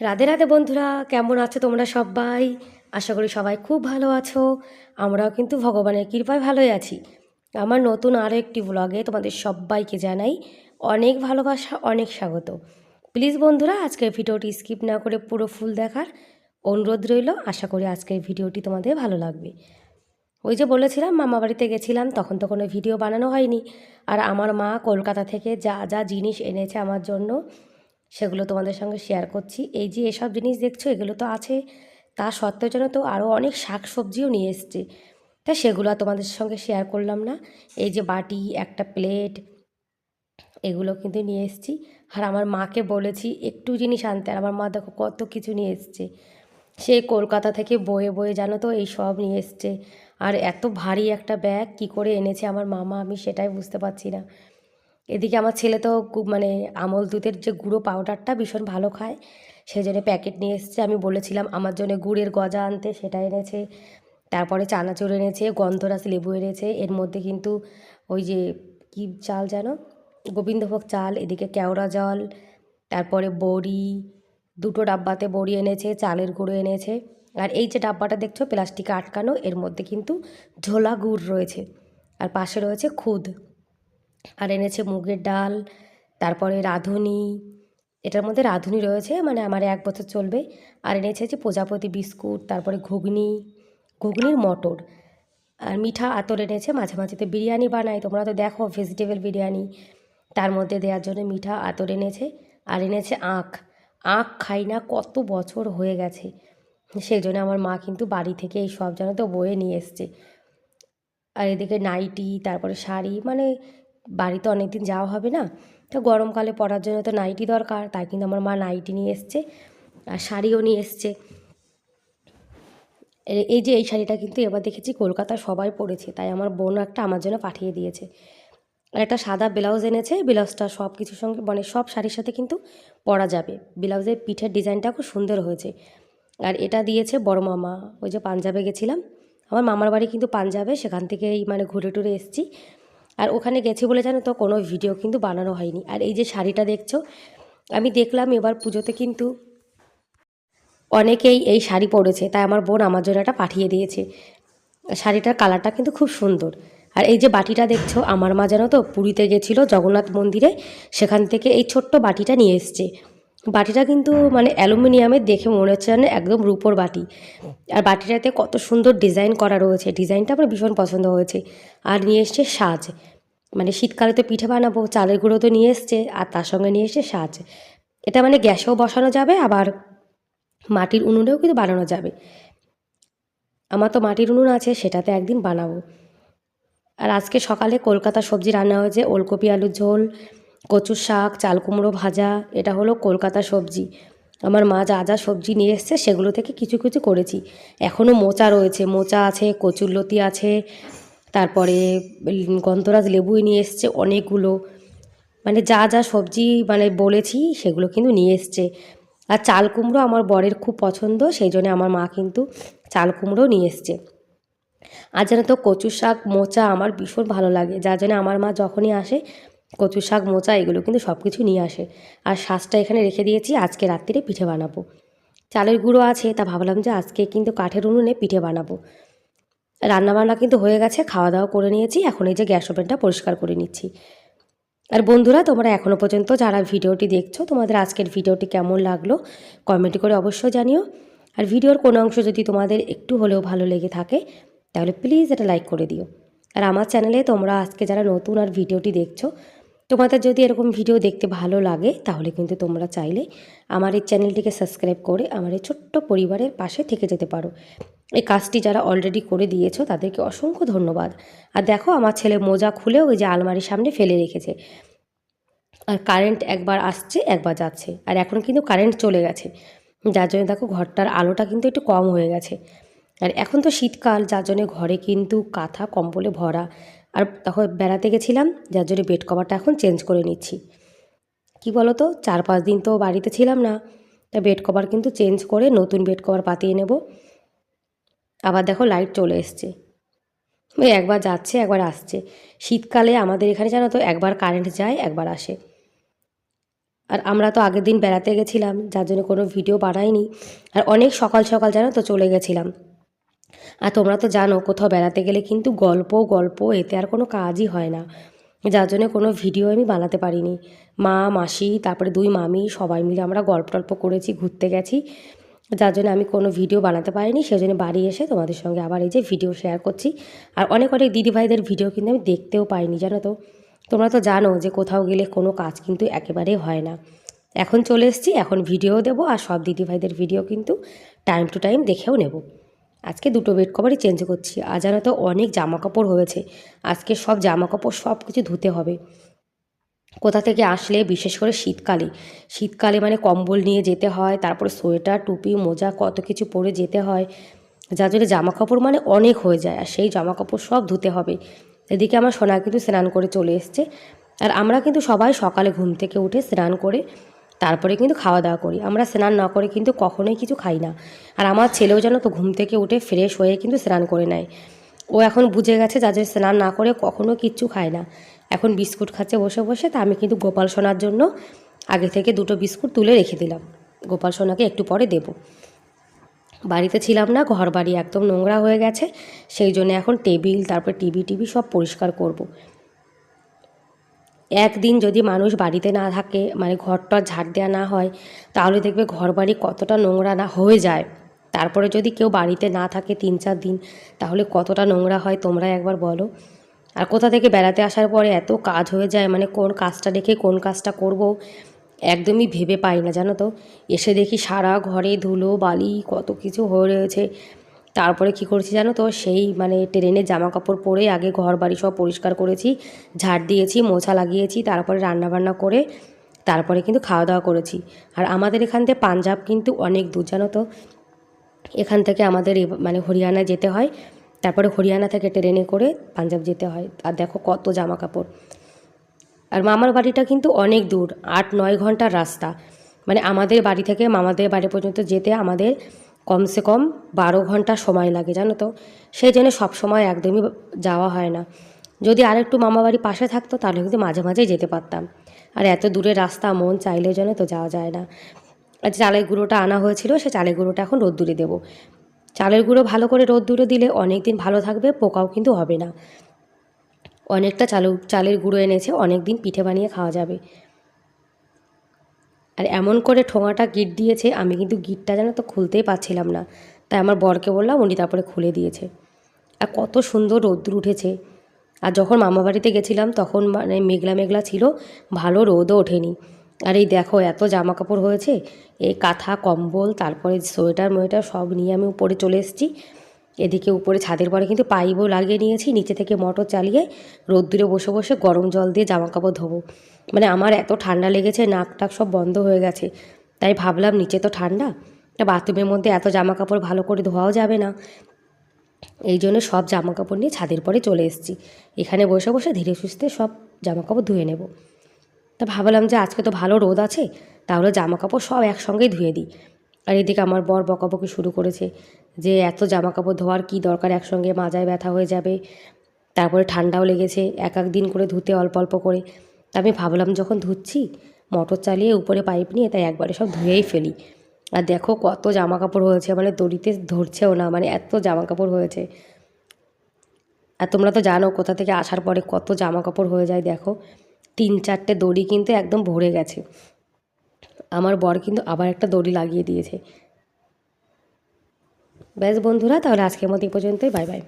রাধে রাধে বন্ধুরা, কেমন আছো তোমরা সবাই? আশা করি সবাই খুব ভালো আছো। আমরাও কিন্তু ভগবানের কৃপায় ভালোই আছি। আমার নতুন আরও একটি ব্লগে তোমাদের সবাইকে জানাই অনেক ভালোবাসা, অনেক স্বাগত। প্লিজ বন্ধুরা, আজকের ভিডিওটি স্কিপ না করে পুরো ফুল দেখার অনুরোধ রইল। আশা করি আজকের ভিডিওটি তোমাদের ভালো লাগবে। ওই যে বলেছিলাম, মামা বাড়িতে গেছিলাম, তখন তো কোনো ভিডিও বানানো হয়নি। আর আমার মা কলকাতা থেকে যা যা জিনিস এনেছে আমার জন্য সেগুলো তোমাদের সঙ্গে শেয়ার করছি। এই যে এসব জিনিস দেখছ, এগুলো তো আছে। তা সত্ত্বেও যেন তো আরও অনেক শাক সবজিও নিয়ে এসছে। তা সেগুলো তোমাদের সঙ্গে শেয়ার করলাম না। এই যে বাটি, একটা প্লেট এগুলো কিন্তু নিয়ে এসেছি। আর আমার মাকে বলেছি, একটু জিনিস আনতে। আর আমার মা দেখো কত কিছু নিয়ে এসছে। সে কলকাতা থেকে বয়ে বয়ে জানো তো এই সব নিয়ে এসছে। আর এত ভারী একটা ব্যাগ কি করে এনেছে আমার মামা আমি সেটাই বুঝতে পারছি না। এদিকে আমার ছেলে তো মানে আমল দুধের যে গুঁড়ো পাউডারটা ভীষণ ভালো খায়। সেই জন্য প্যাকেট নিয়ে এসেছে। আমি বলেছিলাম, আমার জন্য গুড়ের গজা আনতে। সেটা এনেছে। তারপরে চানাচুর এনেছে, গন্ধরাজ লেবু এনেছে। এর মধ্যে কিন্তু ওই যে কি চাল যেন? গোবিন্দভোগ চাল, এদিকে কেওড়া জল, তারপরে বড়ি, দুটো ডাব্বাতে বড়ি এনেছে, চালের গুঁড়ো এনেছে। আর এই যে ডাব্বাটা দেখছ, প্লাস্টিকে আটকানো, এর মধ্যে কিন্তু ঝোলা গুড় রয়েছে। আর পাশে রয়েছে খুদ। আর এনেছে মুগের ডাল, তারপরে রাঁধুনি। এটার মধ্যে রাঁধুনি রয়েছে মানে আমার এক বছর চলবে। আর এনেছে যে প্রজাপতি বিস্কুট, তারপরে ঘুগনি, ঘুগনির মটর। আর মিঠা আতর এনেছে, মাঝে মাঝে তো বিরিয়ানি বানাই তোমরা তো দেখো ভেজিটেবল বিরিয়ানি। তার মধ্যে দেওয়ার জন্য মিঠা আতর এনেছে, আর এনেছে আখ। আখ খাই না, কত বছর হয়ে গেছে। সেই জন্য আমার মা কিন্তু বাড়ি থেকে এই সব যেন তো বয়ে নিয়ে এসছে। আর এদিকে নাইটি, তারপরে শাড়ি মানে বাড়িতে অনেক দিন যাওয়া হবে না। তো গরমকালে পরার জন্য তো নাইটি দরকার, তাই কিন্তু আমার মা নাইটি নিয়ে এসছে আর শাড়িও নিয়ে এসছে। এই যে এই শাড়িটা কিন্তু এবার দেখেছি কলকাতার সবাই পরেছে, তাই আমার বোন একটা আমার জন্য পাঠিয়ে দিয়েছে। আর একটা সাদা ব্লাউজ এনেছে ব্লাউজটা সব কিছুর সঙ্গে মানে সব শাড়ির সাথে কিন্তু পরা যাবে। ব্লাউজের পিঠের ডিজাইনটা খুব সুন্দর হয়েছে। আর এটা দিয়েছে বড় মামা, ওই যে পাঞ্জাবে গেছিলাম। আমার মামার বাড়ি কিন্তু পাঞ্জাবে, সেখান থেকেই মানে ঘুরে টুরে এসেছি। আর ওখানে গেছি বলে জানো তো, কোনো ভিডিও কিন্তু বানানো হয়নি। আর এই যে শাড়িটা দেখছ, আমি দেখলাম এবার পুজোতে কিন্তু অনেকেই এই শাড়ি পরেছে, তাই আমার বোন আমার জন্য একটা পাঠিয়ে দিয়েছে। শাড়িটার কালারটা কিন্তু খুব সুন্দর। আর এই যে বাটিটা দেখছ, আমার মা জানো তো পুরীতে গেছিল জগন্নাথ মন্দিরে, সেখান থেকে এই ছোট্ট বাটিটা নিয়ে এসছে। বাটিটা কিন্তু মানে অ্যালুমিনিয়ামের দেখে মনে হচ্ছে যেন একদম রূপোর বাটি। আর বাটিটাতে কত সুন্দর ডিজাইন করা রয়েছে। ডিজাইনটা আমার ভীষণ পছন্দ হয়েছে। আর নিয়ে এসছে সাজ। মানে শীতকালে তো পিঠে বানাবো, চালের গুঁড়ো তো নিয়ে এসছে, আর তার সঙ্গে নিয়ে এসছে সাজ। এটা মানে গ্যাসেও বসানো যাবে, আবার মাটির উনুনেও কিন্তু বানানো যাবে। আমার তো মাটির উনুন আছে, সেটাতে একদিন বানাবো। আর আজকে সকালে কলকাতা সবজি রান্না হয়েছে, ওলকপি, আলুর ঝোল কচুর শাক, চাল কুমড়ো ভাজা, এটা হলো কলকাতা সবজি। আমার মা যা যা সবজি নিয়ে এসছে সেগুলো থেকে কিছু কিছু করেছি। এখনও মোচা রয়েছে, মোচা আছে কচুরলতি আছে, তারপরে গন্ধরাজ লেবুই নিয়ে এসছে অনেকগুলো। মানে যা যা সবজি মানে বলেছি সেগুলো কিন্তু নিয়ে এসছে। আর চাল কুমড়ো আমার বরের খুব পছন্দ, সেই জন্য আমার মা কিন্তু চাল কুমড়ো নিয়ে এসছে। আর যেন তো কচু শাক, মোচা আমার ভীষণ ভালো লাগে, যার জন্য আমার মা যখনই আসে কচু শাক, মোচা এগুলো কিন্তু সব কিছু নিয়ে আসে। আর শাঁসটা এখানে রেখে দিয়েছি, আজকে রাত্রিরে পিঠে বানাবো। চালের গুঁড়ো আছে, তা ভাবলাম যে আজকে কিন্তু কাঠের উনুনে পিঠে বানাবো। রান্নাবান্না কিন্তু হয়ে গেছে খাওয়া দাওয়া করে নিয়েছি, এখন এই যে গ্যাস ওভেনটা পরিষ্কার করে নিচ্ছি। আর বন্ধুরা, তোমরা এখনও পর্যন্ত যারা ভিডিওটি দেখছ, তোমাদের আজকের ভিডিওটি কেমন লাগল কমেন্ট করে অবশ্যই জানিও। আর ভিডিওর কোনো অংশ যদি তোমাদের একটু হলেও ভালো লেগে থাকে, তাহলে প্লিজ এটা লাইক করে দিও। আর আমার চ্যানেলে তোমরা আজকে যারা নতুন আর ভিডিওটি দেখছ তোমাদের যদি এরকম ভিডিও দেখতে ভালো লাগে, তাহলে কিন্তু তোমরা চাইলে আমার এই চ্যানেলটিকে সাবস্ক্রাইব করে আমার এই ছোট্ট পরিবারের পাশে থেকে যেতে পারো। এই কাজটি যারা অলরেডি করে দিয়েছ, তাদেরকে অসংখ্য ধন্যবাদ। আর দেখো, আমার ছেলে মোজা খুলে ওই যে আলমারির সামনে ফেলে রেখেছে। আর কারেন্ট একবার আসছে, একবার যাচ্ছে। আর এখন কিন্তু কারেন্ট চলে গেছে। যার জন্য দেখো, ঘরটার আলোটা কিন্তু একটু কম হয়ে গেছে। আর এখন তো শীতকাল, যার জন্য ঘরে কিন্তু কাঁথা, কম্বলে ভরা। আর তখন বেড়াতে গেছিলাম, যার জন্য বেড কভারটা এখন চেঞ্জ করে নিচ্ছি। কি বলো তো চার পাঁচ দিন তো বাড়িতে ছিলাম না, তা বেড কভার কিন্তু চেঞ্জ করে নতুন বেড কভার পাতিয়ে নেব। আবার দেখো লাইট চলে এসছে। ওই একবার যাচ্ছে, একবার আসছে। শীতকালে আমাদের এখানে জানো তো, একবার কারেন্ট যায়, একবার আসে। আর আমরা তো আগের দিন বেড়াতে গেছিলাম, যার জন্য কোনো ভিডিও বানাইনি। আর অনেক সকাল সকাল জানো তো চলে গেছিলাম। আর তোমরা তো জানো, কোথাও বেড়াতে গেলে কিন্তু গল্প গল্প, এতে আর কোনো কাজই হয় না। যার জন্য কোনো ভিডিও আমি বানাতে পারিনি। মা, মাসি, তারপরে দুই মামি, সবাই মিলে আমরা গল্প টল্প করেছি, ঘুরতে গেছি। যার জন্য আমি কোনো ভিডিও বানাতে পারিনি সেই জন্য বাড়ি এসে তোমাদের সঙ্গে আবার এই যে ভিডিও শেয়ার করছি। আর অনেক অনেক দিদিভাইদের ভিডিও কিন্তু আমি দেখতেও পাইনি, জানো তো। তোমরা তো জানো যে কোথাও গেলে কোনো কাজ কিন্তু একেবারেই হয় না। এখন চলে এসেছি, এখন ভিডিও দেবো, আর সব দিদিভাইদের ভিডিও কিন্তু টাইম টু টাইম দেখেও নেব। আজকে দুটো বেড কভারই চেঞ্জ করছি। আর জানো তো, অনেক জামা কাপড় হয়েছে। আজকে সব জামা কাপড় সব কিছু ধুতে হবে। কোথা থেকে আসলে, বিশেষ করে শীতকালে। শীতকালে মানে কম্বল নিয়ে যেতে হয়, তারপরে সোয়েটার, টুপি, মোজা, কত কিছু পরে যেতে হয়। যার জন্য জামা কাপড় মানে অনেক হয়ে যায়, আর সেই জামা কাপড় সব ধুতে হবে। এদিকে আমার সোনা কিন্তু স্নান করে চলে এসছে। আর আমরা কিন্তু সবাই সকালে ঘুম থেকে উঠে স্নান করে তারপরে কিন্তু খাওয়া দাওয়া করি। আমরা স্নান না করে কিন্তু কখনোই কিছু খাই না। আর আমার ছেলেও যেন তো ঘুম থেকে উঠে ফ্রেশ হয়ে কিন্তু স্নান করে নেয়। ও এখন বুঝে গেছে যাদের স্নান না করে কখনো কিচ্ছু খায় না। এখন বিস্কুট খাচ্ছে বসে বসে, তা আমি কিন্তু গোপাল সোনার জন্য আগে থেকে দুটো বিস্কুট তুলে রেখে দিলাম। গোপাল সোনাকে একটু পরে দেবো। বাড়িতে ছিলাম না ঘর বাড়ি একদম নোংরা হয়ে গেছে। সেই জন্য এখন টেবিল, তারপর টিভি টিভি সব পরিষ্কার করব। একদিন যদি মানুষ বাড়িতে না থাকে মানে ঘরটা ঝাড় দেওয়া না হয়, তাহলে দেখবে ঘর বাড়ি কতটা নোংরা না হয়ে যায়। তারপরে যদি কেউ বাড়িতে না থাকে তিন চার দিন, তাহলে কতটা নোংরা হয় তোমরা একবার বলো। আর কোথা থেকে বেড়াতে আসার পরে এত কাজ হয়ে যায় মানে কোন কাজটা রেখে কোন কাজটা করব, একদমই ভেবে পাই না, জানো তো? এসে দেখি সারা ঘরে ধুলো, বালি, কত কিছু হয়ে রয়েছে। তারপরে কি করেছি জানো তো? সেই মানে ট্রেনের জামা কাপড় পরে আগে ঘর বাড়ি সব পরিষ্কার করেছি, ঝাড় দিয়েছি, মোছা লাগিয়েছি, তারপরে রান্নাবান্না করে তারপরে কিন্তু খাওয়া দাওয়া করেছি। আর আমাদের এখান থেকে পাঞ্জাব কিন্তু অনেক দূর, জানো তো? এখান থেকে আমাদের মানে হরিয়ানা যেতে হয়, তারপরে হরিয়ানা থেকে ট্রেনে করে পাঞ্জাব যেতে হয়। আর দেখো কত জামা কাপড় আর মামার বাড়িটা কিন্তু অনেক দূর, আট নয় ঘণ্টার রাস্তা। মানে আমাদের বাড়ি থেকে মামাদের বাড়ি পর্যন্ত যেতে আমাদের কমসে কম বারো ঘণ্টা সময় লাগে, জানো তো? সেই জন্য সবসময় একদমই যাওয়া হয় না। যদি আরেকটু মামা বাড়ি পাশে থাকতো, তাহলে কিন্তু মাঝে মাঝেই যেতে পারতাম। আর এত দূরের রাস্তা, মন চাইলে যেন তো যাওয়া যায় না। আর চালের গুঁড়োটা আনা হয়েছিল, সে চালের গুঁড়োটা এখন রোদ্দুরে দেবো। চালের গুঁড়ো ভালো করে রোদ্দুরে দিলে অনেক দিন ভালো থাকবে, পোকাও কিন্তু হবে না। অনেকটা চালু, চালের গুঁড়ো এনেছে অনেক দিন পিঠে বানিয়ে খাওয়া যাবে। আর এমন করে ঠোঙাটা গিট দিয়েছে, আমি কিন্তু গিটটা যেন তো খুলতেই পারছিলাম না। তাই আমার বরকে বললাম, উনি তারপরে খুলে দিয়েছে। আর কত সুন্দর রোদ্দুর উঠেছে। আর যখন মামা বাড়িতে গেছিলাম, তখন মানে মেঘলা মেঘলা ছিল, ভালো রোদও ওঠেনি। আর এই দেখো, এত জামা কাপড় হয়েছে, এই কাঁথা, কম্বল, তারপরে সোয়েটার, মোয়েটার সব নিয়ে আমি উপরে চলে এসেছি। এদিকে উপরে ছাদের পরে কিন্তু পাইপও লাগিয়ে নিয়েছি, নিচে থেকে মোটর চালিয়ে রোদ্দুরে বসে বসে গরম জল দিয়ে জামা কাপড় ধোবো। মানে আমার এত ঠান্ডা লেগেছে, নাক টাক সব বন্ধ হয়ে গেছে। তাই ভাবলাম নিচে তো ঠান্ডা, তা বাথরুমের মধ্যে এত জামা কাপড় ভালো করে ধোয়াও যাবে না। এই জন্য সব জামা কাপড় নিয়ে ছাদের পরে চলে এসেছি। এখানে বসে বসে ধীরে সুস্থে সব জামা কাপড় ধুয়ে নেব। তা ভাবলাম যে আজকে তো ভালো রোদ আছে, তাহলে জামা কাপড় সব একসঙ্গেই ধুয়ে দিই। আর এদিকে আমার বর বকাবকি শুরু করেছে যে এত জামা কাপড় ধোয়ার কী দরকার? একসঙ্গে মাজায় ব্যথা হয়ে যাবে। তারপরে ঠান্ডাও লেগেছে। এক এক দিন করে ধুতে অল্প অল্প করে। তা আমি ভাবলাম, যখন ধুচ্ছি, মোটর চালিয়ে উপরে পাইপ নিয়ে তাই একবারে সব ধুয়েই ফেলি। আর দেখো কত জামা কাপড় হয়েছে মানে দড়িতে ধরছেও না মানে এত জামা কাপড় হয়েছে। আর তোমরা তো জানো কোথা থেকে আসার পরে কত জামা কাপড় হয়ে যায়, দেখো। তিন চারটে দড়ি কিন্তু একদম ভরে গেছে। আমার বর কিন্তু আবার একটা দড়ি লাগিয়ে দিয়েছে। ব্যাস বন্ধুরা, তাহলে আজকের মতো এই পর্যন্তই। Bye bye.